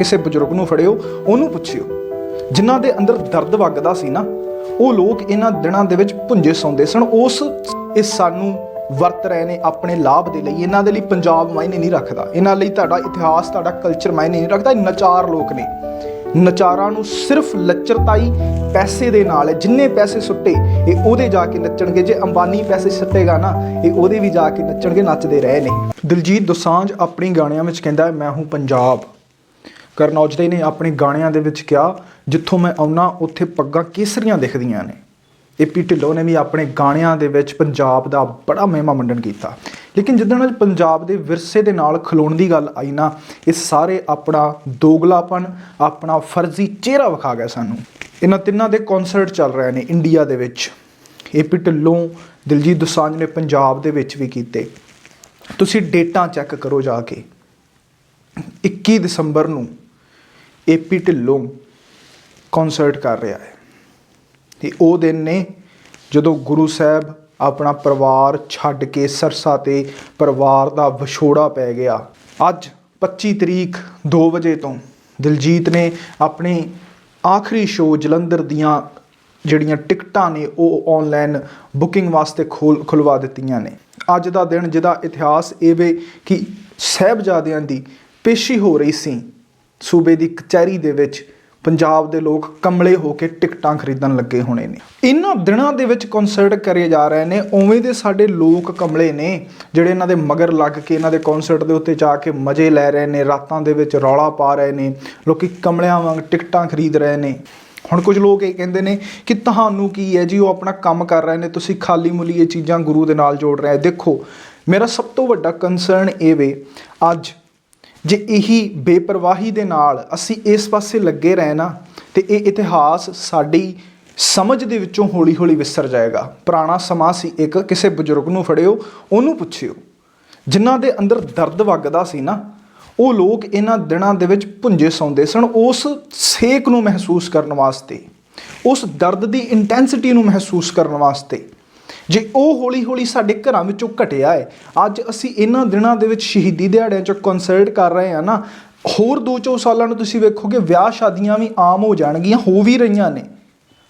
ਕਿਸੇ ਬਜ਼ੁਰਗ ਨੂੰ ਫੜਿਓ, ਉਹਨੂੰ ਪੁੱਛਿਓ। ਜਿਨ੍ਹਾਂ ਦੇ ਅੰਦਰ ਦਰਦ ਵਗਦਾ ਸੀ ਨਾ, ਉਹ ਲੋਕ ਇਹਨਾਂ ਦਿਨਾਂ ਦੇ ਵਿੱਚ ਭੁੰਜੇ ਸੌਂਦੇ ਸਨ। ਉਸ ਇਹ ਸਾਨੂੰ ਵਰਤ ਰਹੇ ਨੇ ਆਪਣੇ ਲਾਭ ਦੇ ਲਈ। ਇਹਨਾਂ ਦੇ ਲਈ ਪੰਜਾਬ ਮਾਇਨੇ ਨਹੀਂ ਰੱਖਦਾ। ਇਹਨਾਂ ਲਈ ਤੁਹਾਡਾ ਇਤਿਹਾਸ, ਤੁਹਾਡਾ ਕਲਚਰ ਮਾਇਨੇ ਨਹੀਂ ਰੱਖਦਾ। ਨਚਾਰ ਲੋਕ ਨੇ। ਨਚਾਰਾਂ ਨੂੰ ਸਿਰਫ ਲੱਚਰਤਾਈ ਪੈਸੇ ਦੇ ਨਾਲ ਜਿੰਨੇ ਪੈਸੇ ਸੁੱਟੇ, ਇਹ ਉਹਦੇ ਜਾ ਕੇ ਨੱਚਣਗੇ। ਜੇ ਅੰਬਾਨੀ ਪੈਸੇ ਸੁੱਟੇਗਾ ਨਾ, ਇਹ ਉਹਦੇ ਵੀ ਜਾ ਕੇ ਨੱਚਣਗੇ, ਨੱਚਦੇ ਰਹੇ ਨੇ। ਦਿਲਜੀਤ ਦੋਸਾਂਝ ਆਪਣੀ ਗਾਣਿਆਂ ਵਿੱਚ ਕਹਿੰਦਾ ਮੈਂ ਹੂੰ ਪੰਜਾਬ। ਕਰਨ ਔਜਲੇ ਨੇ, ਆਪਣੇ ਗਾਣਿਆਂ ਦੇ ਵਿੱਚ ਕਿਹਾ, ਜਿੱਥੋਂ ਮੈਂ ਆਉਣਾ ਉੱਥੇ ਪੱਗਾਂ ਕੇਸਰੀਆਂ ਦਿਖਦੀਆਂ ਨੇ। ਏਪੀ ਢਿੱਲੋਂ ਨੇ ਵੀ ਆਪਣੇ ਗਾਣਿਆਂ ਦੇ ਵਿੱਚ ਪੰਜਾਬ ਦਾ ਬੜਾ ਮਹਿਮਾ ਮੰਡਨ ਕੀਤਾ। ਲੇਕਿਨ ਜਿੱਦਾਂ ਨਾਲ ਪੰਜਾਬ ਦੇ ਵਿਰਸੇ ਦੇ ਨਾਲ ਖਲੋਣ ਦੀ ਗੱਲ ਆਈ ਨਾ, ਇਹ ਸਾਰੇ ਆਪਣਾ ਦੋਗਲਾਪਨ, ਆਪਣਾ ਫਰਜ਼ੀ ਚਿਹਰਾ ਵਿਖਾ ਗਏ ਸਾਨੂੰ। ਇਹਨਾਂ ਤਿੰਨਾਂ ਦੇ ਕਨਸਰਟ ਚੱਲ ਰਹੇ ਨੇ ਇੰਡੀਆ ਦੇ ਵਿੱਚ। ਏਪੀ ਢਿੱਲੋਂ, ਦਿਲਜੀਤ ਦੋਸਾਂਝ ਨੇ ਪੰਜਾਬ ਦੇ ਵਿੱਚ ਵੀ ਕੀਤੇ। ਤੁਸੀਂ ਡੇਟਾਂ ਚੈੱਕ ਕਰੋ ਜਾ ਕੇ। 21 ਦਸੰਬਰ ਨੂੰ ਏਪੀ ਢਿੱਲੋਂ ਕਨਸਰਟ ਕਰ ਰਿਹਾ ਹੈ। ਤੇ ਉਹ ਦਿਨ ਨੇ ਜਦੋਂ ਗੁਰੂ ਸਾਹਿਬ ਆਪਣਾ ਪਰਿਵਾਰ ਛੱਡ ਕੇ ਸਰਸਾ ਤੇ ਪਰਿਵਾਰ ਦਾ ਵਿਛੋੜਾ ਪੈ ਗਿਆ, ਅੱਜ 25 ਤਰੀਕ 2 ਵਜੇ ਤੋਂ ਦਿਲਜੀਤ ਨੇ ਆਪਣੇ ਆਖਰੀ ਸ਼ੋਅ ਜਲੰਧਰ ਦੀਆਂ ਜਿਹੜੀਆਂ ਟਿਕਟਾਂ ਨੇ, ਉਹ ਆਨਲਾਈਨ ਬੁਕਿੰਗ ਵਾਸਤੇ ਖੋਲ, ਖੁਲਵਾ ਦਿੱਤੀਆਂ ਨੇ। ਅੱਜ ਦਾ ਦਿਨ, ਜਿਹਦਾ ਇਤਿਹਾਸ ਇਹ ਵੇ ਕਿ ਸਹਿਬਜ਼ਾਦਿਆਂ ਦੀ ਪੇਸ਼ੀ ਹੋ ਰਹੀ ਸੀ। ਸੂਬੇ ਦੀ ਕਚਹਿਰੀ ਦੇ ਵਿੱਚ ਪੰਜਾਬ ਦੇ ਲੋਕ ਕਮਲੇ ਹੋ ਕੇ ਟਿਕਟਾਂ ਖਰੀਦਣ ਲੱਗੇ ਹੋਣੇ ਨੇ। ਇਹਨਾਂ ਦਿਨਾਂ ਦੇ ਵਿੱਚ ਕਨਸਰਟ ਕਰੇ ਜਾ ਰਹੇ ਨੇ। ਉਵੇਂ ਦੇ ਸਾਡੇ ਲੋਕ ਕਮਲੇ ਨੇ, ਜਿਹੜੇ ਇਹਨਾਂ ਦੇ ਮਗਰ ਲੱਗ ਕੇ ਇਹਨਾਂ ਦੇ ਕਨਸਰਟ ਦੇ ਉੱਤੇ ਜਾ ਕੇ ਮਜ਼ੇ ਲੈ ਰਹੇ ਨੇ, ਰਾਤਾਂ ਦੇ ਵਿੱਚ ਰੌਲਾ ਪਾ ਰਹੇ ਨੇ, ਲੋਕੀ ਕਮਲਿਆਂ ਵਾਂਗ ਟਿਕਟਾਂ ਖਰੀਦ ਰਹੇ ਨੇ। ਹੁਣ ਕੁਝ ਲੋਕ ਇਹ ਕਹਿੰਦੇ ਨੇ ਕਿ ਤੁਹਾਨੂੰ ਕੀ ਹੈ ਜੀ, ਉਹ ਆਪਣਾ ਕੰਮ ਕਰ ਰਹੇ ਨੇ, ਤੁਸੀਂ ਖਾਲੀ ਮੁਲੀ ਇਹ ਚੀਜ਼ਾਂ ਗੁਰੂ ਦੇ ਨਾਲ ਜੋੜ ਰਹੇ ਦੇਖੋ, ਮੇਰਾ ਸਭ ਤੋਂ ਵੱਡਾ ਕੰਸਰਨ ਇਹ ਵੇ, ਅੱਜ ਜੇ ਇਹੀ ਬੇਪਰਵਾਹੀ ਦੇ ਨਾਲ ਅਸੀਂ ਇਸ ਪਾਸੇ ਲੱਗੇ ਰਹੇ ਨਾ, ਤੇ ਇਹ ਇਤਿਹਾਸ ਸਾਡੀ ਸਮਝ ਦੇ ਵਿੱਚੋਂ ਹੌਲੀ-ਹੌਲੀ ਵਿਸਰ ਜਾਏਗਾ। ਪੁਰਾਣਾ ਸਮਾਂ ਸੀ ਇੱਕ, ਕਿਸੇ ਬਜ਼ੁਰਗ ਨੂੰ ਫੜਿਓ, ਉਹਨੂੰ ਪੁੱਛਿਓ। ਜਿਨ੍ਹਾਂ ਦੇ ਅੰਦਰ ਦਰਦ ਵਗਦਾ ਸੀ ਨਾ, ਉਹ ਲੋਕ ਇਹਨਾਂ ਦਿਨਾਂ ਦੇ ਵਿੱਚ ਭੁੰਜੇ ਸੌਂਦੇ ਸਨ, ਉਸ ਸੇਕ ਨੂੰ ਮਹਿਸੂਸ ਕਰਨ ਵਾਸਤੇ, ਉਸ ਦਰਦ ਦੀ ਇੰਟੈਂਸਿਟੀ ਨੂੰ ਮਹਿਸੂਸ ਕਰਨ ਵਾਸਤੇ। ਜੇ ਉਹ ਹੌਲੀ-ਹੌਲੀ ਸਾਡੇ ਘਰਾਂ ਵਿੱਚੋਂ ਘਟਿਆ ਹੈ, ਅੱਜ ਅਸੀਂ ਇਹਨਾਂ ਦਿਨਾਂ ਦੇ ਵਿੱਚ ਸ਼ਹੀਦੀ ਦਿਹਾੜਿਆਂ 'ਚ ਕਨਸਰਟ ਕਰ ਰਹੇ ਆ ਨਾ, ਹੋਰ 2-4 ਸਾਲਾਂ ਨੂੰ ਤੁਸੀਂ ਵੇਖੋਗੇ ਵਿਆਹ ਸ਼ਾਦੀਆਂ ਵੀ ਆਮ ਹੋ ਜਾਣਗੀਆਂ, ਹੋ ਵੀ ਰਹੀਆਂ ਨੇ।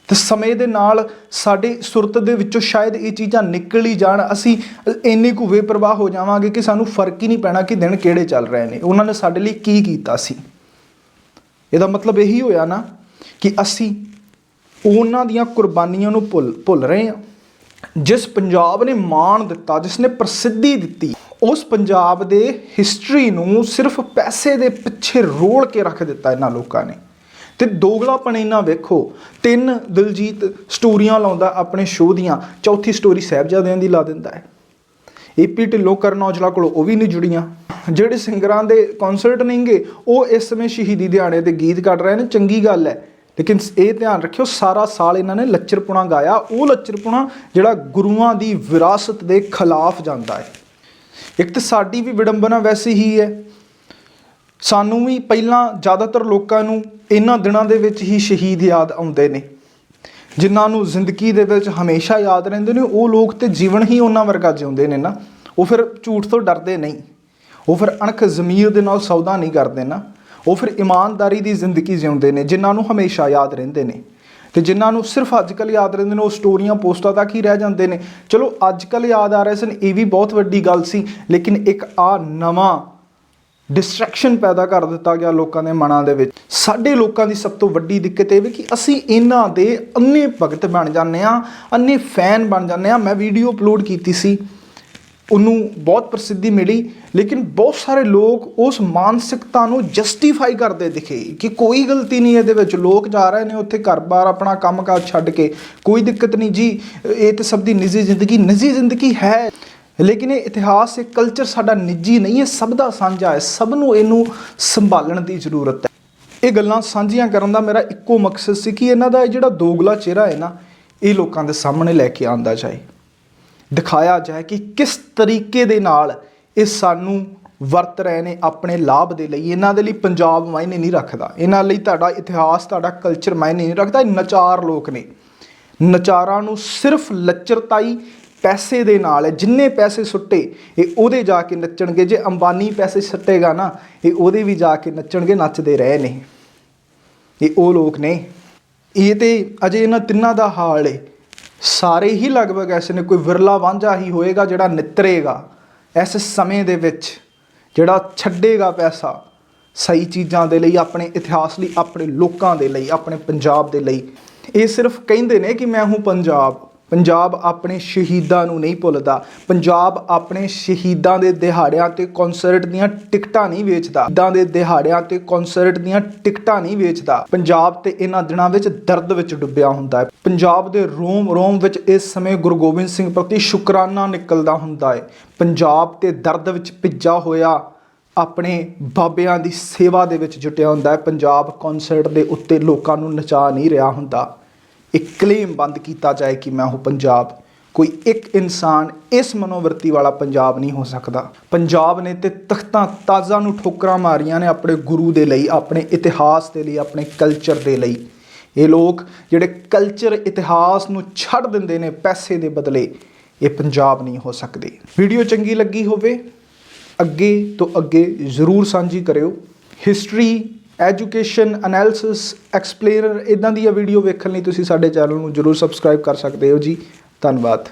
ਤੇ ਸਮੇਂ ਦੇ ਨਾਲ ਸਾਡੇ ਸੁਰਤ ਦੇ ਵਿੱਚੋਂ ਸ਼ਾਇਦ ਇਹ ਚੀਜ਼ਾਂ ਨਿਕਲ ਹੀ ਜਾਣ, ਅਸੀਂ ਇੰਨੇ ਕੁ ਬੇਪਰਵਾਹ ਹੋ ਜਾਵਾਂਗੇ ਕਿ ਸਾਨੂੰ ਫ਼ਰਕ ਹੀ ਨਹੀਂ ਪੈਣਾ ਕਿ ਦਿਨ ਕਿਹੜੇ ਚੱਲ ਰਹੇ ਨੇ। ਉਹਨਾਂ ਨੇ ਸਾਡੇ ਲਈ ਕੀ ਕੀਤਾ ਸੀ? ਇਹਦਾ ਮਤਲਬ ਇਹੀ ਹੋਇਆ ਨਾ ਕਿ ਅਸੀਂ ਉਹਨਾਂ ਦੀਆਂ ਕੁਰਬਾਨੀਆਂ ਨੂੰ ਭੁੱਲ ਭੁੱਲ ਰਹੇ ਹਾਂ। ਜਿਸ ਪੰਜਾਬ ਨੇ ਮਾਣ ਦਿੱਤਾ ਜਿਸ ਨੇ ਪ੍ਰਸਿੱਧੀ ਦਿੱਤੀ, ਉਸ ਪੰਜਾਬ ਦੇ ਹਿਸਟਰੀ ਨੂੰ ਸਿਰਫ ਪੈਸੇ ਦੇ ਪਿੱਛੇ ਰੋਲ ਕੇ ਰੱਖ ਦਿੱਤਾ ਇਹਨਾਂ ਲੋਕਾਂ ਨੇ। ਤੇ ਦੋਗਲਾਪਣ ਇਹਨਾਂ ਵੇਖੋ, ਤਿੰਨ ਦਿਲਜੀਤ ਸਟੋਰੀਆਂ ਲਾਉਂਦਾ ਆਪਣੇ ਸ਼ੋਅ ਦੀਆਂ, ਚੌਥੀ ਸਟੋਰੀ ਸਾਹਿਬਜ਼ਾਦਿਆਂ ਦੀ ਲਾ ਦਿੰਦਾ ਹੈ। ਏਪੀ ਢਿੱਲੋਂ ਕਰਨ ਔਜਲਾ ਕੋਲ ਉਹ ਵੀ ਨਹੀਂ ਜੁੜੀਆਂ। ਜਿਹੜੇ ਸਿੰਗਰਾਂ ਦੇ ਕਨਸਰਟ ਨਹੀਂਗੇ ਉਹ ਇਸ ਸਮੇਂ ਸ਼ਹੀਦੀ ਦਿਹਾੜੇ ਤੇ ਗੀਤ ਕੱਢ ਰਹੇ ਨੇ, ਚੰਗੀ ਗੱਲ ਹੈ। ਲੇਕਿਨ ਇਹ ਧਿਆਨ ਰੱਖਿਓ, ਸਾਰਾ ਸਾਲ ਇਹਨਾਂ ਨੇ ਲੱਚਰਪੁਣਾ ਗਾਇਆ। ਉਹ ਲੱਚਰਪੁਣਾ ਜਿਹੜਾ ਗੁਰੂਆਂ ਦੀ ਵਿਰਾਸਤ ਦੇ ਖਿਲਾਫ ਜਾਂਦਾ ਹੈ। ਇੱਕ ਤਾਂ ਸਾਡੀ ਵੀ ਵਿਡੰਬਨਾ ਵੈਸੀ ਹੀ ਹੈ। ਸਾਨੂੰ ਵੀ ਪਹਿਲਾਂ ਜ਼ਿਆਦਾਤਰ ਲੋਕਾਂ ਨੂੰ ਇਹਨਾਂ ਦਿਨਾਂ ਦੇ ਵਿੱਚ ਹੀ ਸ਼ਹੀਦ ਯਾਦ ਆਉਂਦੇ ਨੇ। ਜਿਨ੍ਹਾਂ ਨੂੰ ਜ਼ਿੰਦਗੀ ਦੇ ਵਿੱਚ ਹਮੇਸ਼ਾ ਯਾਦ ਰਹਿੰਦੇ ਨੇ, ਉਹ ਲੋਕ ਤੇ ਜੀਵਨ ਹੀ ਉਹਨਾਂ ਵਰਗਾ ਜਿਉਂਦੇ ਨੇ ਨਾ। ਉਹ ਫਿਰ ਝੂਠ ਤੋਂ ਡਰਦੇ ਨਹੀਂ। ਉਹ ਫਿਰ ਅਣਖ ਜ਼ਮੀਰ ਦੇ ਨਾਲ ਸੌਦਾ ਨਹੀਂ ਕਰਦੇ ਨਾ। ਉਹ ਫਿਰ ਇਮਾਨਦਾਰੀ ਦੀ ਜ਼ਿੰਦਗੀ ਜਿਉਂਦੇ ਨੇ, ਜਿਨ੍ਹਾਂ ਨੂੰ ਹਮੇਸ਼ਾ ਯਾਦ ਰਹਿੰਦੇ ਨੇ। ਤੇ ਜਿਨ੍ਹਾਂ ਨੂੰ ਸਿਰਫ ਅੱਜਕੱਲ ਯਾਦ ਰਹਿੰਦੇ ਨੇ, ਉਹ ਸਟੋਰੀਆਂ, ਪੋਸਟਾਂ ਤੱਕ ਹੀ ਰਹਿ ਜਾਂਦੇ ਨੇ। ਚਲੋ ਅੱਜਕੱਲ ਯਾਦ ਆ ਰਹੇ ਸਨ, ਇਹ ਵੀ ਬਹੁਤ ਵੱਡੀ ਗੱਲ ਸੀ, ਲੇਕਿਨ ਇੱਕ ਆ ਨਵਾਂ ਡਿਸਟਰੈਕਸ਼ਨ ਪੈਦਾ ਕਰ ਦਿੱਤਾ ਗਿਆ ਲੋਕਾਂ ਦੇ ਮਨਾਂ ਦੇ ਵਿੱਚ। ਸਾਡੇ ਲੋਕਾਂ ਦੀ ਸਭ ਤੋਂ ਵੱਡੀ ਦਿੱਕਤ ਇਹ ਵੀ ਕਿ ਅਸੀਂ ਇਹਨਾਂ ਦੇ ਅੰਨੇ ਭਗਤ ਬਣ ਜਾਂਦੇ ਆ ਅੰਨੇ ਫੈਨ ਬਣ ਜਾਂਦੇ ਆ ਮੈਂ ਵੀਡੀਓ ਅਪਲੋਡ ਕੀਤੀ ਸੀ। ਉਹਨੂੰ ਬਹੁਤ ਪ੍ਰਸਿੱਧੀ ਮਿਲੀ, ਲੇਕਿਨ ਬਹੁਤ ਸਾਰੇ ਲੋਕ ਉਸ ਮਾਨਸਿਕਤਾ ਨੂੰ ਜਸਟੀਫਾਈ ਕਰਦੇ ਦਿਖੇ ਕਿ ਕੋਈ ਗਲਤੀ ਨਹੀਂ ਇਹਦੇ ਵਿੱਚ। ਲੋਕ ਜਾ ਰਹੇ ਨੇ ਉੱਥੇ ਘਰ-ਬਾਰ ਆਪਣਾ ਕੰਮਕਾਜ ਛੱਡ ਕੇ। ਕੋਈ ਦਿੱਕਤ ਨਹੀਂ ਜੀ, ਇਹ ਤੇ ਸਭ ਦੀ ਨਿੱਜੀ ਜ਼ਿੰਦਗੀ ਨਿੱਜੀ ਜ਼ਿੰਦਗੀ ਹੈ। ਲੇਕਿਨ ਇਹ ਇਤਿਹਾਸ, ਇਹ ਕਲਚਰ ਸਾਡਾ ਨਿੱਜੀ ਨਹੀਂ ਹੈ, ਸਭ ਦਾ ਸਾਂਝਾ ਹੈ। ਸਭ ਨੂੰ ਇਹਨੂੰ ਸੰਭਾਲਣ ਦੀ ਜ਼ਰੂਰਤ ਹੈ। ਇਹ ਗੱਲਾਂ ਸਾਂਝੀਆਂ ਕਰਨ ਦਾ ਮੇਰਾ ਇੱਕੋ ਮਕਸਦ ਸੀ ਕਿ ਇਹਨਾਂ ਦਾ ਇਹ ਜਿਹੜਾ ਦੋਗਲਾ ਚਿਹਰਾ ਹੈ ਨਾ, ਇਹ ਲੋਕਾਂ ਦੇ ਸਾਹਮਣੇ ਲੈ ਕੇ ਆਂਦਾ ਜਾਏ। ਦਿਖਾਇਆ ਜਾਏ ਕਿ ਕਿਸ ਤਰੀਕੇ ਦੇ ਨਾਲ ਇਹ ਸਾਨੂੰ ਵਰਤ ਰਹੇ ਨੇ ਆਪਣੇ ਲਾਭ ਦੇ ਲਈ। ਇਹਨਾਂ ਦੇ ਲਈ ਪੰਜਾਬ ਮਾਇਨੇ ਨਹੀਂ ਰੱਖਦਾ। ਇਹਨਾਂ ਲਈ ਤੁਹਾਡਾ ਇਤਿਹਾਸ, ਤੁਹਾਡਾ ਕਲਚਰ ਮਾਇਨੇ ਨਹੀਂ ਰੱਖਦਾ। ਇਹ ਨਚਾਰ ਲੋਕ ਨੇ। ਨਚਾਰਾਂ ਨੂੰ ਸਿਰਫ ਲੱਚਰਤਾਈ ਪੈਸੇ ਦੇ ਨਾਲ, ਜਿੰਨੇ ਪੈਸੇ ਸੁੱਟੇ, ਇਹ ਉਹਦੇ ਜਾ ਕੇ ਨੱਚਣਗੇ। ਜੇ ਅੰਬਾਨੀ ਪੈਸੇ ਸੁੱਟੇਗਾ ਨਾ, ਇਹ ਉਹਦੇ ਵੀ ਜਾ ਕੇ ਨੱਚਣਗੇ, ਨੱਚਦੇ ਰਹੇ ਨੇ। ਇਹ ਉਹ ਲੋਕ ਨੇ। ਇਹ ਤੇ ਅਜੇ ਇਹਨਾਂ ਤਿੰਨਾਂ ਦਾ ਹਾਲ ਏ। ਸਾਰੇ ਹੀ ਲਗਭਗ ਐਸੇ ਨੇ, ਕੋਈ ਵਿਰਲਾ ਵਾਂਝਾ ਹੀ ਹੋਏਗਾ ਜਿਹੜਾ ਨਿਤਰੇਗਾ ਇਸ ਸਮੇਂ ਦੇ ਵਿੱਚ, ਜਿਹੜਾ ਛੱਡੇਗਾ ਪੈਸਾ ਸਹੀ ਚੀਜ਼ਾਂ ਦੇ ਲਈ, ਆਪਣੇ ਇਤਿਹਾਸ ਲਈ, ਆਪਣੇ ਲੋਕਾਂ ਦੇ ਲਈ, ਆਪਣੇ ਪੰਜਾਬ ਦੇ ਲਈ। ਇਹ ਸਿਰਫ ਕਹਿੰਦੇ ਨੇ ਕਿ ਮੈਂ ਹੂੰ ਪੰਜਾਬ। ਪੰਜਾਬ ਆਪਣੇ ਸ਼ਹੀਦਾਂ ਨੂੰ ਨਹੀਂ ਭੁੱਲਦਾ। ਪੰਜਾਬ ਆਪਣੇ ਸ਼ਹੀਦਾਂ ਦੇ ਦਿਹਾੜਿਆਂ ਤੇ ਕਨਸਰਟ ਦੀਆਂ ਟਿਕਟਾਂ ਨਹੀਂ ਵੇਚਦਾ। ਸ਼ਹੀਦਾਂ ਦੇ ਦਿਹਾੜਿਆਂ ਤੇ ਕਨਸਰਟ ਦੀਆਂ ਟਿਕਟਾਂ ਨਹੀਂ ਵੇਚਦਾ। ਪੰਜਾਬ ਤੇ ਇਹਨਾਂ ਦਿਨਾਂ ਵਿੱਚ ਦਰਦ ਵਿੱਚ ਡੁੱਬਿਆ ਹੁੰਦਾ ਹੈ। ਪੰਜਾਬ ਦੇ ਰੋਮ ਰੋਮ ਵਿੱਚ ਇਸ ਸਮੇਂ ਗੁਰੂ ਗੋਬਿੰਦ ਸਿੰਘ ਪ੍ਰਤੀ ਸ਼ੁਕਰਾਨਾ ਨਿਕਲਦਾ ਹੁੰਦਾ ਹੈ। ਪੰਜਾਬ ਤੇ ਦਰਦ ਵਿੱਚ ਭਿੱਜਾ ਹੋਇਆ ਆਪਣੇ ਬਾਬਿਆਂ ਦੀ ਸੇਵਾ ਦੇ ਵਿੱਚ ਜੁਟਿਆ ਹੁੰਦਾ ਹੈ। ਪੰਜਾਬ ਕਨਸਰਟ ਦੇ ਉੱਤੇ ਲੋਕਾਂ ਨੂੰ ਨਚਾ ਨਹੀਂ ਰਿਹਾ ਹੁੰਦਾ। ਇੱਕ ਕਲੇਮ ਬੰਦ ਕੀਤਾ ਜਾਏ ਕਿ ਮੈਂ ਉਹ ਪੰਜਾਬ, ਕੋਈ ਇੱਕ ਇਨਸਾਨ ਇਸ ਮਨੋਵਰਤੀ ਵਾਲਾ ਪੰਜਾਬ ਨਹੀਂ ਹੋ ਸਕਦਾ। ਪੰਜਾਬ ਨੇ ਤੇ ਤਖਤਾਂ ਤਾਜ਼ਾ ਨੂੰ ਠੋਕਰਾਂ ਮਾਰੀਆਂ ਨੇ ਆਪਣੇ ਗੁਰੂ ਦੇ ਲਈ, ਆਪਣੇ ਇਤਿਹਾਸ ਦੇ ਲਈ, ਆਪਣੇ ਕਲਚਰ ਦੇ ਲਈ। ਇਹ ਲੋਕ ਜਿਹੜੇ ਕਲਚਰ ਇਤਿਹਾਸ ਨੂੰ ਛੱਡ ਦਿੰਦੇ ਨੇ ਪੈਸੇ ਦੇ ਬਦਲੇ, ਇਹ ਪੰਜਾਬ ਨਹੀਂ ਹੋ ਸਕਦੇ। ਵੀਡੀਓ ਚੰਗੀ ਲੱਗੀ ਹੋਵੇ, ਅੱਗੇ ਤੋਂ ਅੱਗੇ ਜ਼ਰੂਰ ਸਾਂਝੀ ਕਰਿਓ। ਹਿਸਟਰੀ ਐਜੂਕੇਸ਼ਨ ਐਨਾਲਿਸਿਸ ਐਕਸਪਲੇਨਰ ਇਦਾਂ ਦੀਆਂ ਵੀਡੀਓ ਵੇਖਣ ਲਈ ਤੁਸੀਂ ਸਾਡੇ ਚੈਨਲ ਨੂੰ ਜ਼ਰੂਰ ਸਬਸਕ੍ਰਾਈਬ ਕਰ ਸਕਦੇ ਹੋ ਜੀ। ਧੰਨਵਾਦ।